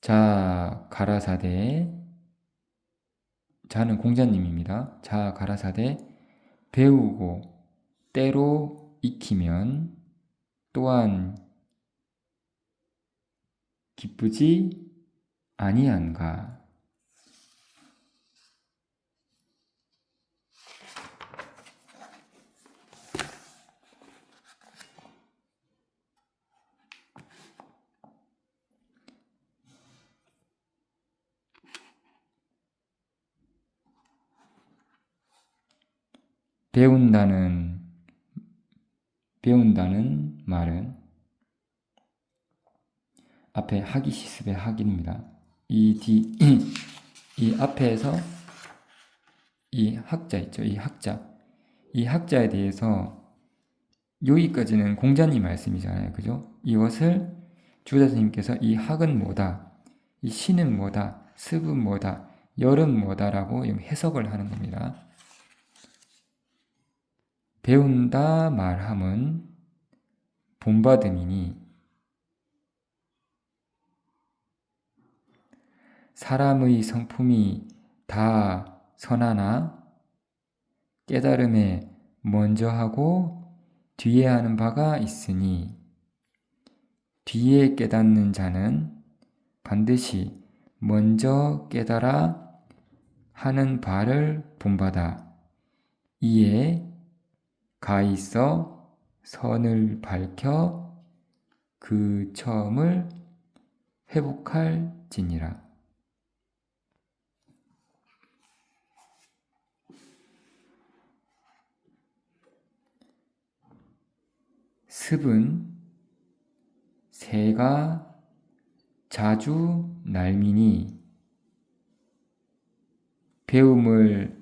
자 가라사대 자는 공자님입니다. 자 가라사대 배우고 때로 익히면 또한 기쁘지 아니한가. 배운다는 배운다는 말은 앞에 하기 시습의 하기입니다. 이 뒤, 이 앞에서 이 학자 있죠. 이 학자. 이 학자에 대해서 여기까지는 공자님 말씀이잖아요. 그죠? 이것을 주자 선생님께서 이 학은 뭐다. 이 신은 뭐다. 습은 뭐다. 열은 뭐다라고 해석을 하는 겁니다. 배운다 말함은 본받음이니 사람의 성품이 다 선하나 깨달음에 먼저 하고 뒤에 하는 바가 있으니 뒤에 깨닫는 자는 반드시 먼저 깨달아 하는 바를 본받아 이에 가 있어 선을 밝혀 그 처음을 회복할 지니라. 습은 새가 자주 날미니 배움을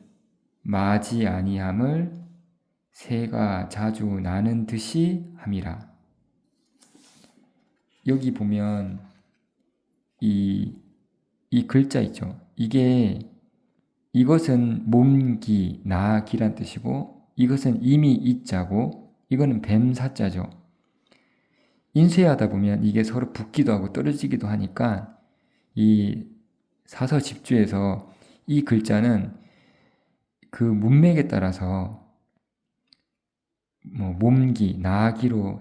마지 아니함을 새가 자주 나는 듯이 함이라. 여기 보면 이, 이 글자 있죠. 이게 이것은 몸기, 나기란 뜻이고 이것은 이미 이자고 이거는 뱀사자죠. 인쇄하다 보면 이게 서로 붙기도 하고 떨어지기도 하니까 이 사서 집주에서 이 글자는 그 문맥에 따라서 뭐 몸기, 나기로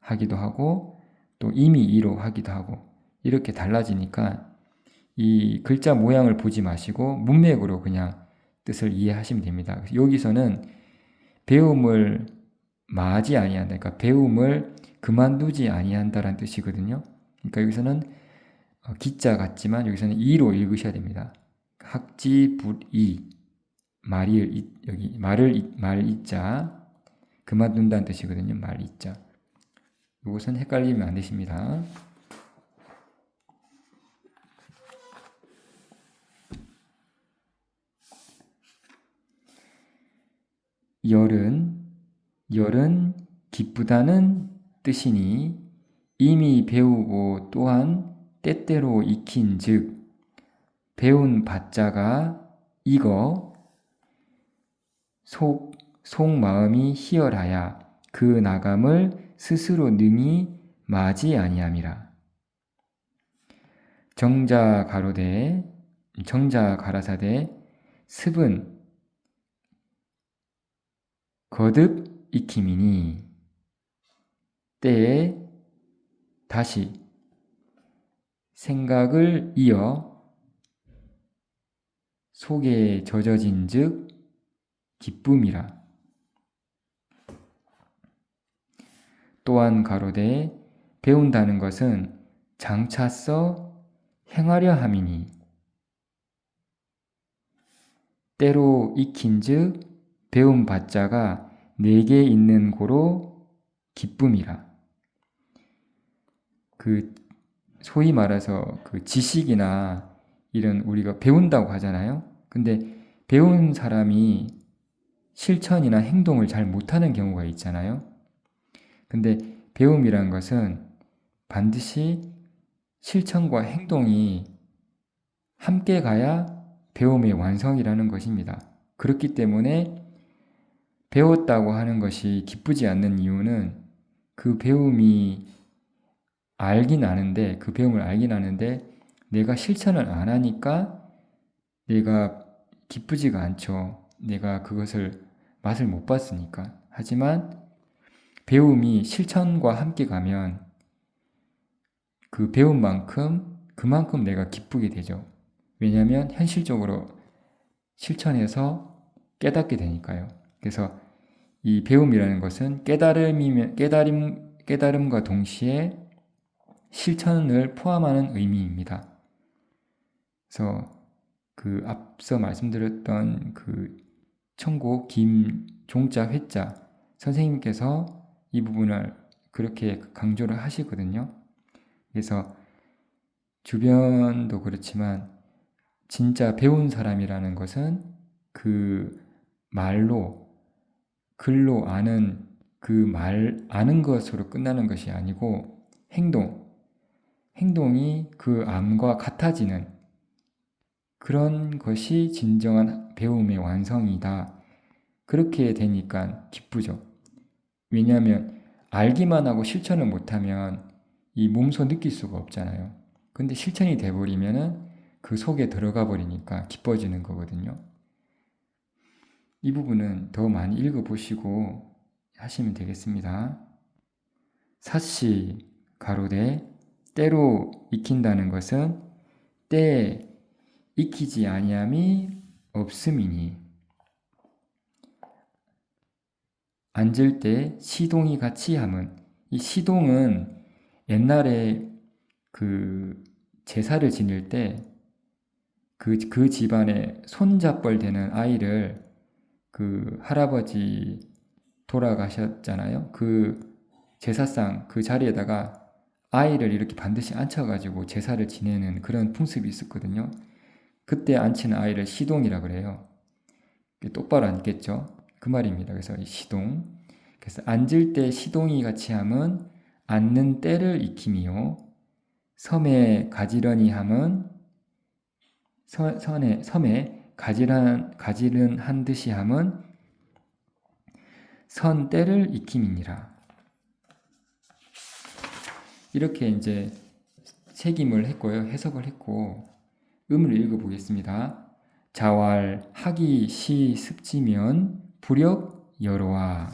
하기도 하고 또 이미 이로 하기도 하고 이렇게 달라지니까 이 글자 모양을 보지 마시고 문맥으로 그냥 뜻을 이해하시면 됩니다. 여기서는 배움을 마지 아니한다. 그러니까 배움을 그만두지 아니한다라는 뜻이거든요. 그러니까 여기서는 어, 기자 같지만 여기서는 이로 읽으셔야 됩니다. 학지 불이 말이 여기 말을 말 이자 그만둔다는 뜻이거든요. 말 이자. 이것은 헷갈리면 안 되십니다. 열은 열은 기쁘다는 뜻이니 이미 배우고 또한 때때로 익힌 즉 배운 바자가 익어 속 속마음이 희열하야 그 나감을 스스로 능히 마지 아니함이라. 정자 가로대 정자 가라사대 습은 거듭 익힘이니 때에 다시 생각을 이어 속에 젖어진 즉 기쁨이라. 또한 가로되 배운다는 것은 장차서 행하려 함이니 때로 익힌즉 배운 바자가 내게 있는 고로 기쁨이라. 그 소위 말해서 그 지식이나 이런 우리가 배운다고 하잖아요. 근데 배운 사람이 실천이나 행동을 잘 못하는 경우가 있잖아요. 근데 배움이란 것은 반드시 실천과 행동이 함께 가야 배움의 완성이라는 것입니다. 그렇기 때문에 배웠다고 하는 것이 기쁘지 않는 이유는 그 배움이 알긴 아는데, 그 배움을 알긴 아는데, 내가 실천을 안 하니까 내가 기쁘지가 않죠. 내가 그것을 맛을 못 봤으니까. 하지만 배움이 실천과 함께 가면 그 배운 만큼 그만큼 내가 기쁘게 되죠. 왜냐하면 현실적으로 실천해서 깨닫게 되니까요. 그래서 이 배움이라는 것은 깨달음이면 깨달음 깨달음과 동시에 실천을 포함하는 의미입니다. 그래서 그 앞서 말씀드렸던 그 천고 김종자 회자 선생님께서 이 부분을 그렇게 강조를 하시거든요. 그래서 주변도 그렇지만 진짜 배운 사람이라는 것은 그 말로 글로 아는 그 말 아는 것으로 끝나는 것이 아니고 행동 행동이 그 암과 같아지는 그런 것이 진정한 배움의 완성이다. 그렇게 되니까 기쁘죠. 왜냐하면 알기만 하고 실천을 못하면 이 몸소 느낄 수가 없잖아요. 근데 실천이 돼버리면은 그 속에 들어가 버리니까 기뻐지는 거거든요. 이 부분은 더 많이 읽어보시고 하시면 되겠습니다. 사시 가로되 때로 익힌다는 것은 때에 익히지 아니함이 없음이니 앉을 때 시동이 같이 함은 이 시동은 옛날에 그 제사를 지낼 때 그, 그 집안에 손잡벌 되는 아이를 그 할아버지 돌아가셨잖아요. 그 제사상 그 자리에다가 아이를 이렇게 반드시 앉혀가지고 제사를 지내는 그런 풍습이 있었거든요. 그때 앉히는 아이를 시동이라 그래요. 똑바로 앉겠죠. 그 말입니다. 그래서 시동. 그래서 앉을 때 시동이 같이 함은 앉는 때를 익힘이요. 섬에 가지런히 함은 서, 선에, 섬에 가지런, 가지른 한 듯이 함은 선 때를 익힘이니라. 이렇게 이제 책임을 했고요. 해석을 했고, 음을 읽어보겠습니다. 자왈, 하기, 시, 습지면, 부력, 여로와.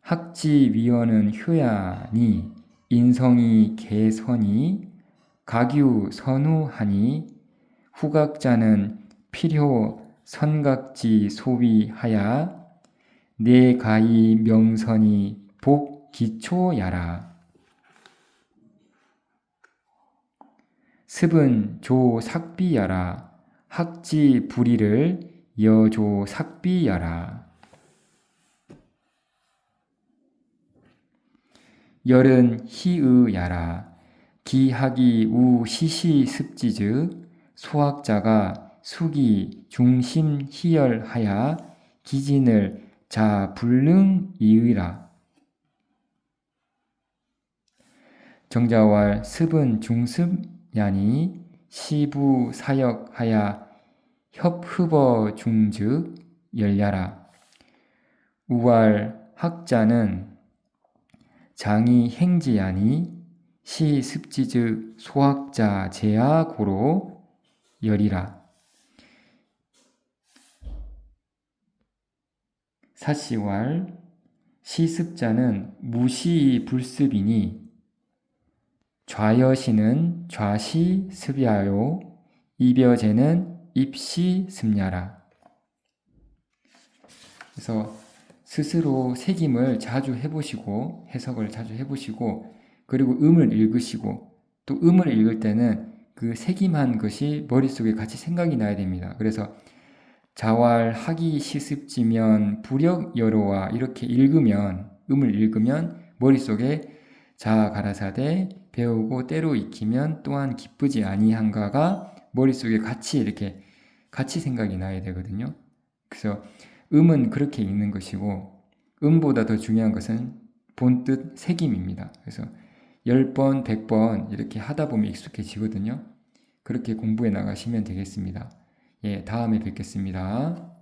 학지 위원은 효야니 인성이 개선이 가규 선우하니 후각자는 필요 선각지 소위하야 내가이 명선이 복 기초야라 습은 조 삭비야라 학지 불의를 여조 삭비야라. 열은 희의야라 기하기 우 시시 습지즉 소학자가 수기 중심 희열하야 기진을 자 불능 이의라. 정자왈 습은 중습 야니 시부 사역하야 협흡어 중즉 열야라. 우왈 학자는 장이 행지하니 시 습지즉 소학자 제야 고로 열이라. 사시왈 시습자는 무시 불습이니 좌여시는 좌시 습야요 이벼제는 입시 습야라 그래서 스스로 새김을 자주 해보시고 해석을 자주 해보시고 그리고 음을 읽으시고 또 음을 읽을 때는 그 새김한 것이 머릿속에 같이 생각이 나야 됩니다. 그래서 자활 하기 시습지면 부력 여로와 이렇게 읽으면 음을 읽으면 머릿속에 자 가라사대 배우고 때로 익히면 또한 기쁘지 아니한가가 머릿속에 같이 이렇게 같이 생각이 나야 되거든요. 그래서 음은 그렇게 읽는 것이고 음보다 더 중요한 것은 본뜻 새김입니다. 그래서 10번, 100번 이렇게 하다 보면 익숙해지거든요. 그렇게 공부해 나가시면 되겠습니다. 예, 다음에 뵙겠습니다.